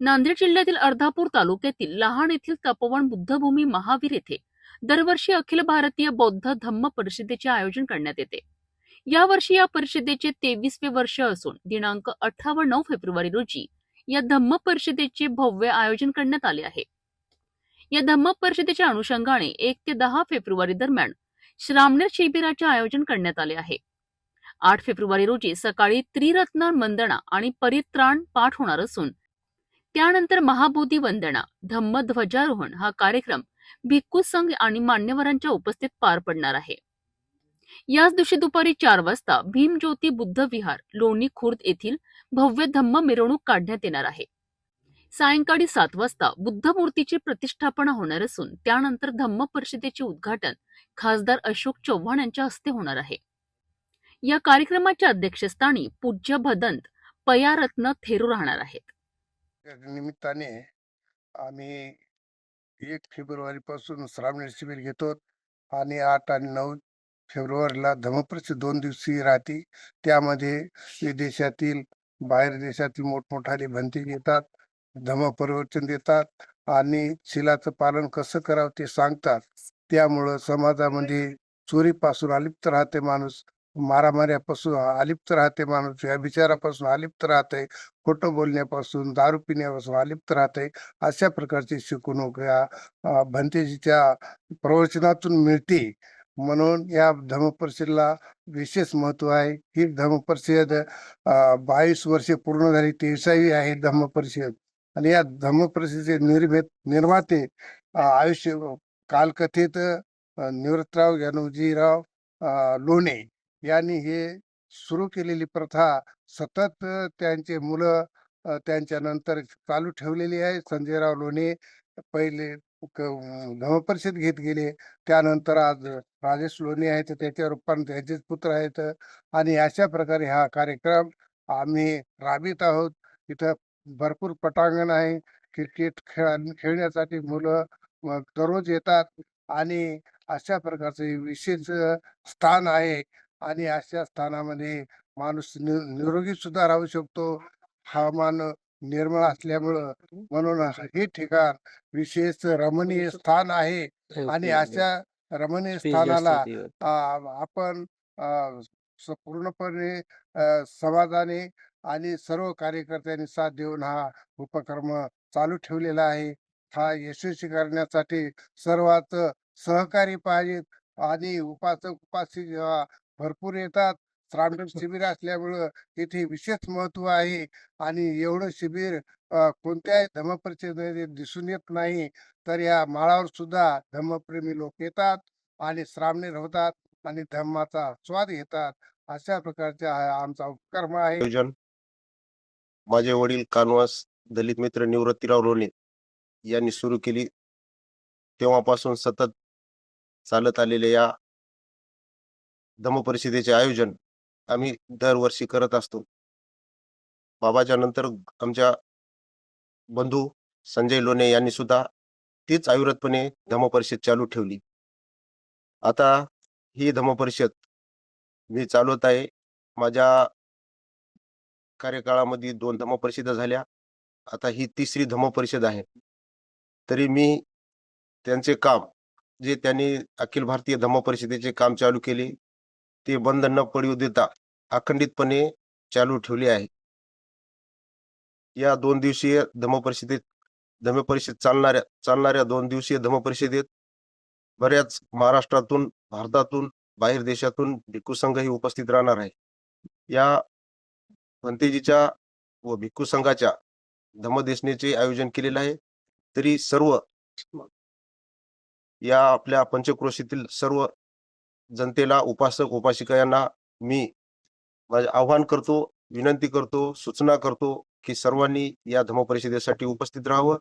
नांदेड जिल्ह्यातील अर्धापूर तालुक्यातील लहान येथील तपोवन बुद्धभूमी महावीर येथे दरवर्षी अखिल भारतीय बौद्ध धम्म परिषदेचे आयोजन करण्यात येते. यावर्षी या परिषदेचे तेवीसवे वर्ष असून दिनांक अठरा व नऊ फेब्रुवारी रोजी या धम्म परिषदेचे भव्य आयोजन करण्यात आले आहे. या धम्म परिषदेच्या अनुषंगाने एक ते दहा फेब्रुवारी दरम्यान श्रामनेर शिबिराचे आयोजन करण्यात आले आहे. आठ फेब्रुवारी रोजी सकाळी त्रिरत्न वंदना आणि परित्राण पाठ होणार असून त्यानंतर महाबोधी वंदना धम्म ध्वजारोहण हा कार्यक्रम भिक्खू संघ आणि मान्यवरांच्या उपस्थित पार पडणार आहे. याच दिवशी दुपारी चार वाजता भीमज्योती बुद्ध विहार लोणी खुर्द येथील भव्य धम्म मिरवणूक काढण्यात येणार आहे. सायंकाळी सात वाजता बुद्ध मूर्तीची प्रतिष्ठापना होणार असून त्यानंतर धम्म परिषदेचे उद्घाटन खासदार अशोक चव्हाण यांच्या हस्ते होणार आहे. या कार्यक्रमाच्या अध्यक्षस्थानी पूज्य भदंत पयारत्न थेरू राहणार आहेत. निमित्ताने आम्ही एक फेब्रुवारीपासून श्रावणी श्रावण शिबिर घेतो आणि आठ आणि नऊ फेब्रुवारीला धम्मप्रसिद्ध दोन दिवसीय राहते. त्यामध्ये विदेशातील बाहेर देशातील मोठमोठाले भंती येतात धम्म देतात आणि शिलाचं पालन कसं करावं ते सांगतात. त्यामुळं समाजामध्ये चोरीपासून अलिप्त राहते माणूस. मारामाऱ्यापासून अलिप्त राहते माणूस व्यभिचारापासून अलिप्त राहते खोटं बोलण्यापासून दारू पिण्यापासून अलिप्त राहते अशा प्रकारची शिकवणूक या भंतेजीच्या प्रवचनातून मिळते. म्हणून या धर्मपरिषदेला विशेष महत्त्व आहे. ही धर्मपरिषद बावीस वर्षे पूर्ण झाली तेविसावी आहे धर्मपरिषद. आणि या धर्मपरिषदेचे निर्मित निर्माते आयुष्य कालकथित निवृत्तराव यनुजीराव लोणे. यांनी हे सुरू केलेली प्रथा सतत त्यांचे मुलं त्यांच्या नंतर चालू ठेवलेली आहे. संजयराव लोणे पहिले क- घेत गेले. त्यानंतर आज राजेश लोणे आहेत त्याच्या रूपाने त्यांचेच पुत्र आहेत आणि अशा प्रकारे हा कार्यक्रम आम्ही राबवित आहोत. इथं भरपूर पटांगण आहे. क्रिकेट खेळ खेळण्यासाठी मुलं दररोज येतात आणि अशा प्रकारचे विशेष स्थान आहे. आणि अशा स्थानामध्ये माणूस निरोगी सुद्धा राहू शकतो. हवामान निर्मळ असल्यामुळं म्हणून हे ठिकाण विशेष रमणीय स्थान आहे. आणि अशा रमणीय स्थानाला आपण पूर्णपणे समाजाने आणि सर्व कार्यकर्त्यांनी साथ देऊन हा उपक्रम चालू ठेवलेला आहे. हा यशस्वी करण्यासाठी सर्वात सहकारी पाहिजेत आणि उपासक उपासिक जेव्हा भरपूर येतात. श्रावण शिबिर असल्यामुळं इथे विशेष महत्त्व आहे आणि एवढं शिबिर कोणत्याही धम्मपरिषदेमध्ये दिसून येत नाही. तर या माळावर सुद्धा धम्मप्रेमी लोक येतात आणि श्रावणी होतात आणि धम्माचा स्वाद घेतात. अशा प्रकारचा आमचा उपक्रम आहे. आयोजन. माझे वडील कानवास दलित मित्र निवृत्तीराव लोणे यांनी सुरू केली. तेव्हापासून सतत चालत आलेले या धम्मपरिषदेचे आयोजन आम्ही दरवर्षी करत असतो. बाबाच्या नंतर आमच्या बंधू संजय लोणे यांनी सुद्धा तीच अविरतपणे धम्मपरिषद चालू ठेवली. आता ही धम्मपरिषद मी चालवत आहे. माझ्या कार्यकाळामध्ये दोन धम्मपरिषदा झाल्या. आता ही तिसरी धम्मपरिषद आहे. तरी मी त्यांचे काम जे त्यांनी अखिल भारतीय धम्मपरिषदेचे काम चालू केले ते बंद न पडू देता अखंडितपणे चालू ठेवले आहे. या दोन दिवसीय धम्मपरिषदेत धम्मपरिषद चालणाऱ्या चालणाऱ्या दोन दिवसीय धम्मपरिषदेत बऱ्याच महाराष्ट्रातून भारतातून बाहेर देशातून भिक्खू संघही उपस्थित राहणार आहे. या भंतेजीच्या व भिक्खू संघाच्या धम्मदेशनेचे आयोजन केलेलं आहे. तरी सर्व या आपल्या पंचक्रोशीतील सर्व जनतेला उपासक उपासिका यांना मी माझे आव्हान करतो विनंती करतो सूचना करतो की सर्वांनी या धर्मपरिषदेसाठी उपस्थित राहावं.